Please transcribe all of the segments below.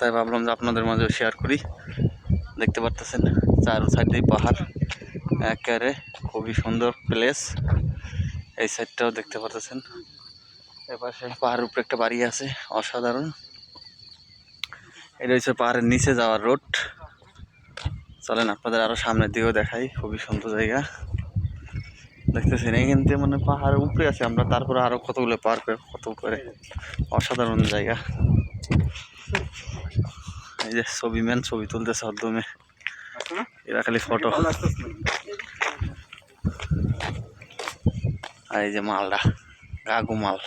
তাই ভাবলাম যে আপনাদের মাঝে শেয়ার করি। দেখতে পারতেছেন চার সাইডেই পাহাড়, একেবারে খুবই সুন্দর প্লেস এই সাইডটাও দেখতে পারতেছেন। এপাশে পাহাড়ের উপরে একটা বাড়ি আছে, অসাধারণ। এটা হচ্ছে পাহাড়ের নিচে যাওয়ার রোড চলেন আপনাদের আরও সামনের দিকেও দেখাই, খুবই সুন্দর জায়গা। দেখতেছেন এখান থেকে মানে পাহাড়ের উপরে আছে, আমরা তারপরে আরও কতগুলো পার করে কত উপরে? অসাধারণ জায়গা। এই যে ছবি ম্যান ছবি তুলতেছে হদ্দমে এরা খালি ফটো আর এই যে মালটা গাগু মাল।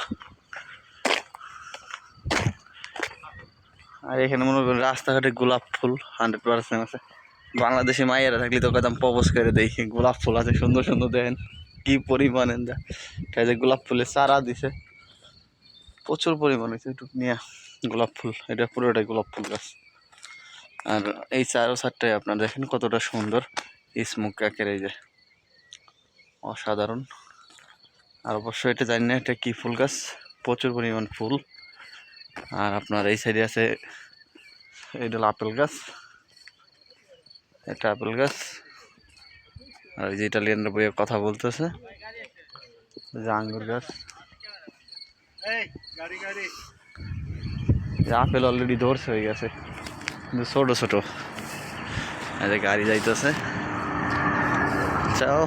আর এখানে মনে করেন রাস্তাঘাটে গোলাপ ফুল হান্ড্রেড পার্সেন্ট আছে। বাংলাদেশি মাইয়েরা থাকলে তো কদম প্রপোজ করে দেই। গোলাপ ফুল আছে সুন্দর সুন্দর দেখেন। কি পরিমাণে যা। যে গোলাপ ফুলের চারা দিছে। প্রচুর পরিমাণ হয়েছে একটু নিয়ে গোলাপ ফুল, এটা পুরোটাই গোলাপ ফুল গাছ। আর এই চারো চারটাই আপনার দেখেন কতটা সুন্দর স্মুক একের এই যে। অসাধারণ। আর অবশ্যই এটা জানি না এটা কি ফুল গাছ, প্রচুর পরিমাণ ফুল। আর আপনার এই সাইডে আছে এটা আপেল গাছ। এটা আপেল গাছ। আর এই যে ইটালিয়ানরা বইয়ে কথা বলতেছে, যে আঙ্গুর গাছ। যে আপেল অলরেডি ধরছে হয়ে গেছে। কিন্তু ছোট ছোট। যে গাড়ি যাইতেছে। চাও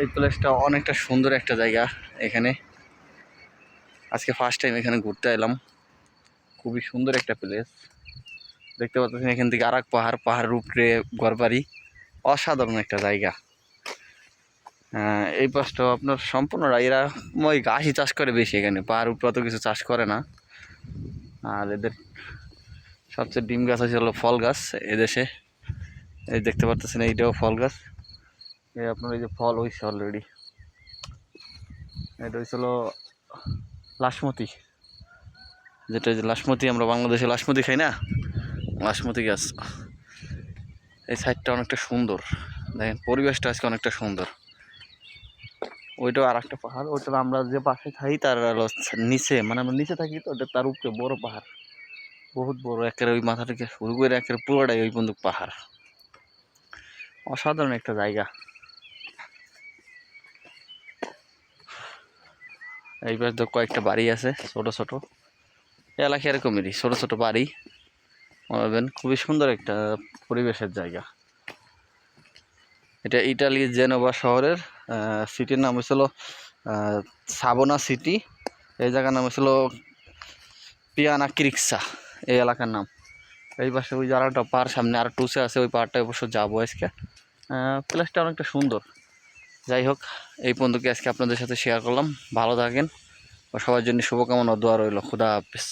এই প্লেসটা অনেকটা সুন্দর একটা জায়গা এখানে। আজকে ফার্স্ট টাইম এখানে ঘুরতে এলাম। খুবই সুন্দর একটা প্লেস দেখতে পাচ্ছেন এখান থেকে আর পাহাড় পাহাড়ের উপরে ঘরবাড়ি অসাধারণ একটা জায়গা। এই পাশটাও আপনার সম্পূর্ণ এরা ওই ঘাসই চাষ করে বেশি এখানে। পাহাড় উপরে অত কিছু চাষ করে না। আর এদের সবচেয়ে ডিম গাছ আছে হলো ফল গাছ এদেশে। এই দেখতে পারতেছেন এইটাও ফল গাছ। এই আপনার এই যে ফল হয়েছে অলরেডি এটা হয়েছিল লাসমতি। যেটা যে লাসমতি, আমরা বাংলাদেশে লাসমতি খাই না? লাসমতি গাছ। এই সাইডটা অনেকটা সুন্দর। দেখেন, পরিবেশটা আজকে অনেকটা সুন্দর। ওইটাও আর একটা পাহাড়, ওইটা আমরা যে পাশে থাকি তার নিচে মানে আমরা নিচে থাকি তো ওটা তার উপরে বড় পাহাড়। বহুত বড়, একেবারে ওই মাথা থেকে শুরু করে একেবারে পুরোটাই ওই বন্দুক পাহাড়। অসাধারণ একটা জায়গা। এই পাশে তো কয়েকটা বাড়ি আছে, ছোট ছোট। এলাকা এরকমেরই, ছোট ছোট বাড়ি। খুবই সুন্দর একটা পরিবেশের জায়গা। এটা ইটালির জেনোভা শহরের সিটির নাম হয়েছিল সাবোনা সিটি এই জায়গার নাম হয়েছিল পিয়ানা ক্রিক্সা, এই এলাকার নাম। এই পাশে ওই জায়গাটা পার সামনে, আর টুসে আছে ওই পাহাড়টা অবশ্য যাব আজকে। প্লেসটা অনেকটা সুন্দর। যাই হোক, এই পর্যন্তকে আজকে আপনাদের সাথে শেয়ার করলাম। ভালো থাকেন। ও সবার জন্য শুভকামনা দোয়া রইল। খুদা হাফিজ।